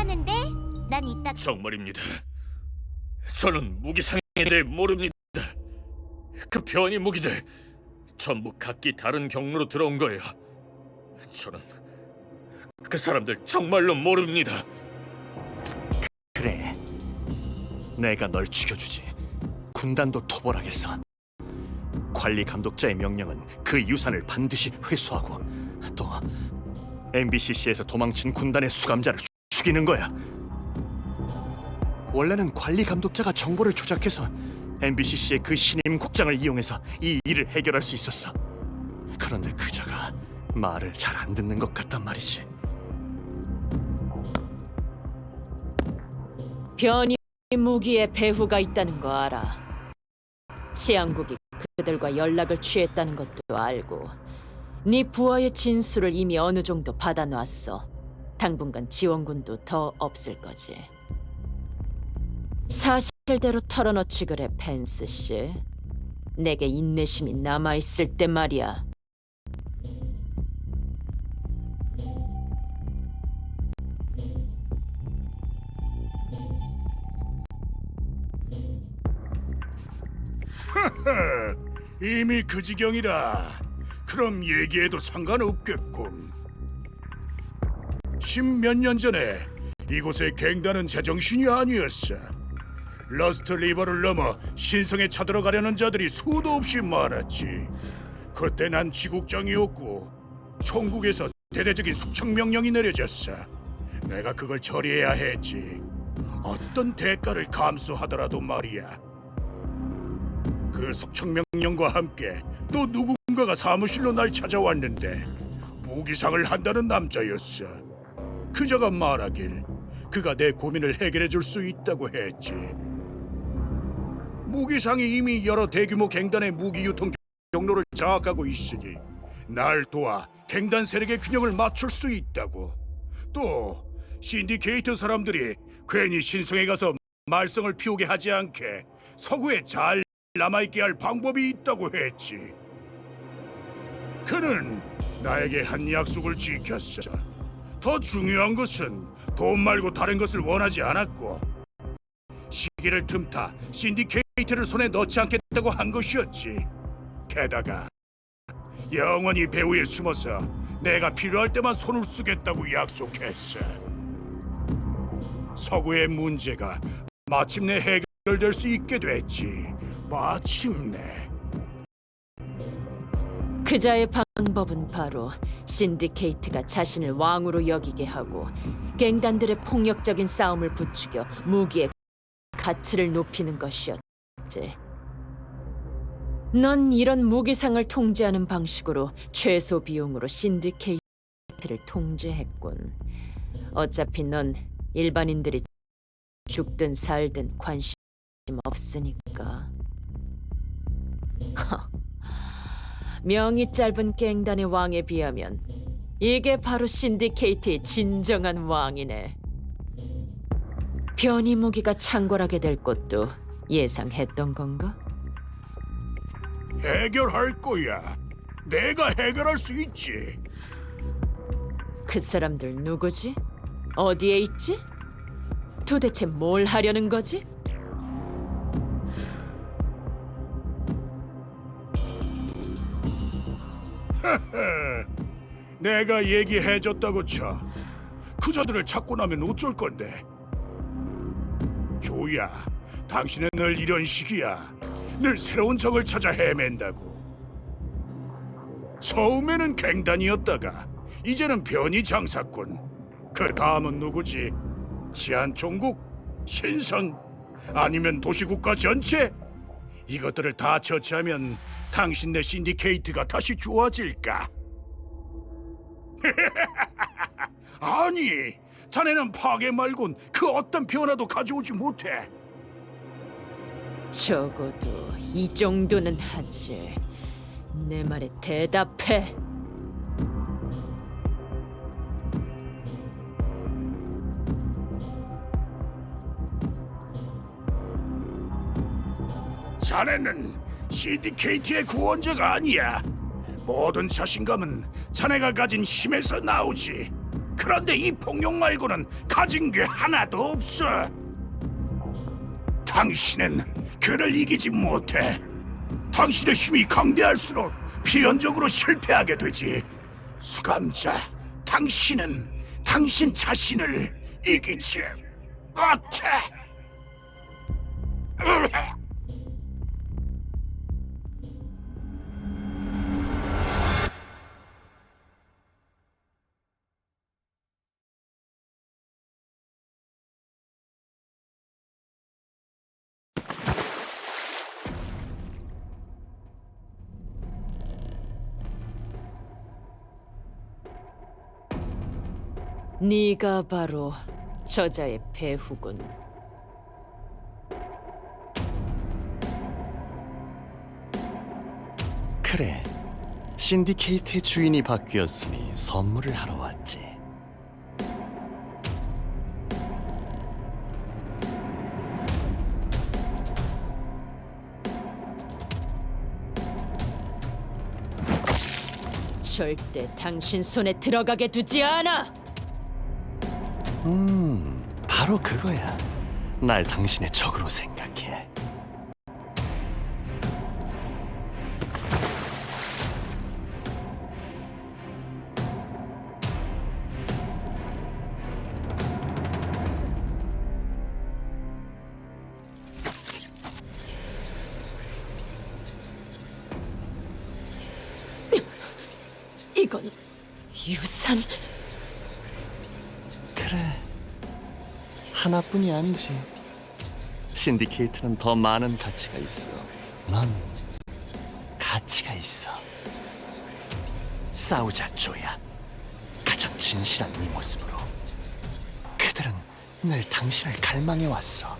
하는데 난 이따 정말입니다. 저는 무기상에 대해 모릅니다. 그 변이 무기들 전부 각기 다른 경로로 들어온 거예요. 저는 그 사람들 정말로 모릅니다. 그래. 내가 널 죽여주지. 군단도 토벌하겠어. 관리 감독자의 명령은 그 유산을 반드시 회수하고 또 MBCC에서 도망친 군단의 수감자를 죽- 죽이는 거야. 원래는 관리 감독자가 정보를 조작해서 MBCC의 그 신임 국장을 이용해서 이 일을 해결할 수 있었어. 그런데 그자가 말을 잘 안 듣는 것 같단 말이지. 변이 무기에 배후가 있다는 거 알아. 치안국이 그들과 연락을 취했다는 것도 알고 네 부하의 진술을 이미 어느 정도 받아놨어. 당분간 지원군도 더 없을 거지. 사실대로 털어놓지 그래, 펜스 씨. 내게 인내심이 남아 있을 때 말이야. 이미 그 지경이라 그럼 얘기해도 상관없겠군. 십몇 년 전에 이곳의 갱단은 제정신이 아니었어. 러스트 리버를 넘어 신성에 쳐들어가려는 자들이 수도 없이 많았지. 그때 난 지국장이었고 총국에서 대대적인 숙청 명령이 내려졌어. 내가 그걸 처리해야 했지. 어떤 대가를 감수하더라도 말이야. 그 숙청 명령과 함께 또 누군가가 사무실로 날 찾아왔는데 무기상을 한다는 남자였어. 그자가 말하길 그가 내 고민을 해결해 줄 수 있다고 했지. 무기상이 이미 여러 대규모 갱단의 무기 유통 경로를 장악하고 있으니 날 도와 갱단 세력의 균형을 맞출 수 있다고. 또 신디케이트 사람들이 괜히 신성에 가서 말썽을 피우게 하지 않게 서구에 잘 남아있게 할 방법이 있다고 했지. 그는 나에게 한 약속을 지켰어. 더 중요한 것은 돈 말고 다른 것을 원하지 않았고 시기를 틈타 신디케이트를 손에 넣지 않겠다고 한 것이었지. 게다가 영원히 배후에 숨어서 내가 필요할 때만 손을 쓰겠다고 약속했어. 서구의 문제가 마침내 해결될 수 있게 됐지. 마침내. 그자의 방법은 바로 신디케이트가 자신을 왕으로 여기게 하고 갱단들의 폭력적인 싸움을 부추겨 무기의 가치를 높이는 것이었지. 넌 이런 무기상을 통제하는 방식으로 최소 비용으로 신디케이트를 통제했군. 어차피 넌 일반인들이 죽든 살든 관심 없으니까. 명이 짧은 갱단의 왕에 비하면 이게 바로 신디케이트의 진정한 왕이네. 변이 무기가 창궐하게 될 것도 예상했던 건가? 해결할 거야. 내가 해결할 수 있지. 그 사람들 누구지? 어디에 있지? 도대체 뭘 하려는 거지? 내가 얘기해줬다고 쳐. 그 자들을 찾고 나면 어쩔 건데. 조야, 당신은 늘 이런 식이야. 늘 새로운 적을 찾아 헤맨다고. 처음에는 갱단이었다가 이제는 변이 장사꾼. 그 다음은 누구지? 치안총국? 신성? 아니면 도시국가 전체? 이것들을 다 처치하면 당신네 신디케이트가 다시 좋아질까? 아니, 자네는 파괴 말곤 그 어떤 변화도 가져오지 못해. 적어도 이 정도는 하지. 내 말에 대답해. 자네는 신디케이트의 구원자가 아니야. 모든 자신감은 자네가 가진 힘에서 나오지. 그런데 이 폭력 말고는 가진 게 하나도 없어. 당신은 그를 이기지 못해. 당신의 힘이 강대할수록 필연적으로 실패하게 되지. 수감자, 당신은 당신 자신을 이기지 못해. 네가 바로 저자의 배후군. 그래. 신디케이트의 주인이 바뀌었으니 선물을 하러 왔지. 절대 당신 손에 들어가게 두지 않아. 음, 바로 그거야. 날 당신의 적으로 생각해. 이건 유산. 하나뿐이 아니지. 신디케이트는 더 많은 가치가 있어. 넌 가치가 있어. 싸우자, 조야. 가장 진실한 네 모습으로. 그들은 늘 당신을 갈망해 왔어.